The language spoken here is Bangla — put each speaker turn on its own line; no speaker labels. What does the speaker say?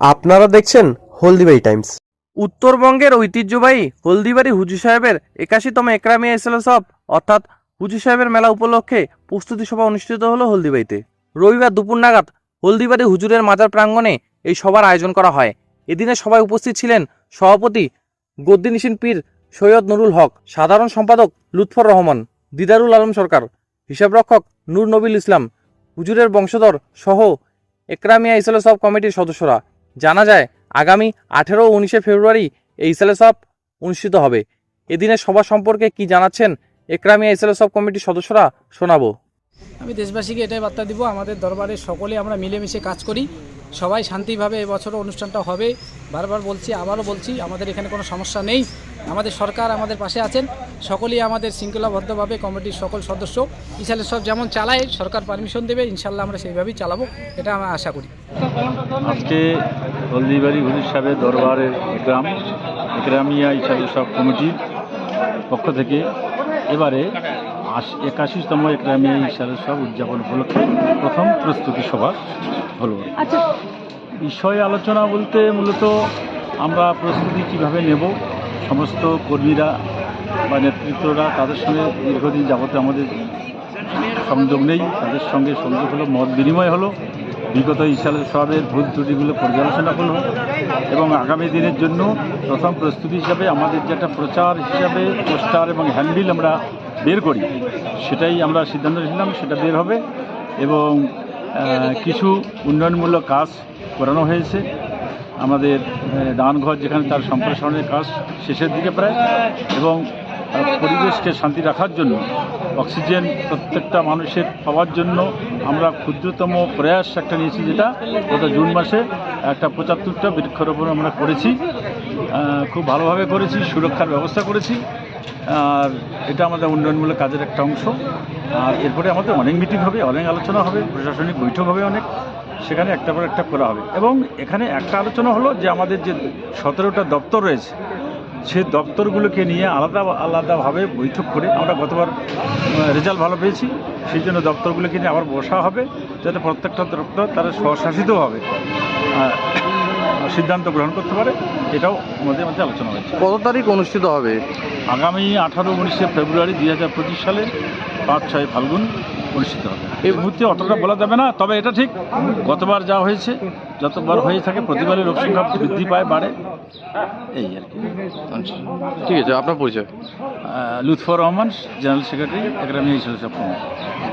আপনারা দেখছেন হলদিবাই টাইমস।
উত্তরবঙ্গের ঐতিহ্যবাহী হলদিবাড়ি হুজুর সাহেবের একাশিতম একরামি এসএলএসব অর্থাৎ হুজুর সাহেবের মেলা উপলক্ষে প্রস্তুতি সভা অনুষ্ঠিত হলো হলদিবাড়িতে। রবিবার দুপুর নাগাদ হলদিবাড়ি হুজুরের মাজার প্রাঙ্গণে এই সভার আয়োজন করা হয়। এদিনে সভায় উপস্থিত ছিলেন সভাপতি গদ্দিনিসিন পীর, সৈয়দ নুরুল হক, সাধারণ সম্পাদক লুৎফর রহমান, দিদারুল আলম সরকার, হিসাবরক্ষক নূর নবিল ইসলাম, হুজুরের বংশধর সহ একরামিয়া ইসলে সব কমিটির সদস্যরা। জানা যায়, আগামী আঠেরো ও উনিশে ফেব্রুয়ারি এই ইসলাম অনুষ্ঠিত হবে। এদিনের সভা সম্পর্কে কি জানাচ্ছেন একরামিয়া ইসলে সব কমিটির সদস্যরা, শোনাবো।
আমি দেশবাসীকে এটাই বার্তা দিব, আমাদের দরবারে সকলে আমরা মিলেমিশে কাজ করি। সবাই শান্তিভাবে এবছরও অনুষ্ঠানটা হবে। বারবার বলছি, আবারও বলছি, আমাদের এখানে কোনো সমস্যা নেই। আমাদের সরকার আমাদের পাশে আছেন। সকলেই আমাদের শৃঙ্খলাবদ্ধভাবে কমিটির সকল সদস্য। ইসালে সব যেমন চালায়, সরকার পারমিশন দেবে, ইনশাল্লাহ আমরা সেইভাবেই চালাবো। এটা আমরা আশা করি।
আজকে হলদিবাড়ি হুজুর সাহেবের দরবারের গ্রাম, গ্রামিয়া ইসালে সব কমিটির পক্ষ থেকে এবারে আশ- একাশিতম একরামিয়া ইসালে সব উদযাপন উপলক্ষে প্রথম প্রস্তুতি সভা। হলো বিষয় আলোচনা বলতে মূলত আমরা প্রস্তুতি কীভাবে নেব সমস্ত কর্মীরা বা নেতৃত্বরা তাদের সঙ্গে দীর্ঘদিন যাবত আমাদের সংযোগ নেই তাদের সঙ্গে সংযোগ হলো মত বিনিময় হলো বিগত ইসালের সবের ভুল ত্রুটিগুলো পর্যালোচনা হলো এবং আগামী দিনের জন্য প্রথম প্রস্তুতি হিসাবে আমাদের যেটা প্রচার হিসাবে পোস্টার এবং হ্যান্ডবিল আমরা বের করি সেটাই আমরা সিদ্ধান্ত নিলাম সেটা বের হবে এবং কিছু উন্নয়নমূলক কাজ করানো হয়েছে। আমাদের দানঘর যেখানে তার সম্প্রসারণের কাজ শেষের দিকে প্রায় এবং পরিবেশকে শান্তি রাখার জন্য, অক্সিজেন প্রত্যেকটা মানুষের পাওয়ার জন্য আমরা ক্ষুদ্রতম প্রয়াস একটা নিয়েছি যেটা গত জুন মাসে একটা পঁচাত্তরটা বৃক্ষরোপণ আমরা করেছি। খুব ভালোভাবে করেছি, সুরক্ষার ব্যবস্থা করেছি। আর এটা আমাদের উন্নয়নমূলক কাজের একটা অংশ। আর এরপরে আমাদের অনেক মিটিং হবে, অনেক আলোচনা হবে, প্রশাসনিক বৈঠক হবে অনেক। সেখানে একটা পর একটা করা হবে। এবং এখানে একটা আলোচনা হলো যে আমাদের যে সতেরোটা দপ্তর রয়েছে, সে দপ্তরগুলোকে নিয়ে আলাদা, আলাদাভাবে বৈঠক করে আমরা গতবার রেজাল্ট ভালো পেয়েছি। সেই জন্য দপ্তরগুলোকে নিয়ে আবার বসা হবে, যাতে প্রত্যেকটা দপ্তর তারা স্বশাসিত হবে। সিদ্ধান্ত গ্রহণ করতে পারে এটাও আমাদের মধ্যে আলোচনা হয়েছে।
কত তারিখ অনুষ্ঠিত হবে?
আগামী আঠারো উনিশে ফেব্রুয়ারি দুই হাজার পঁচিশ সালে পাঁচ ছয় ফাল্গুন অনুষ্ঠিত হবে। এই মুহূর্তে অতটা বলা যাবে না তবে এটা ঠিক গতবার যা হয়েছে যতবার হয়ে থাকে প্রতিবারই লোক সংখ্যা বৃদ্ধি পায় বাড়ে। এই আর কি।
ঠিক আছে আপনার পরিচয়।
Lutfor Rahman general secretary academy সব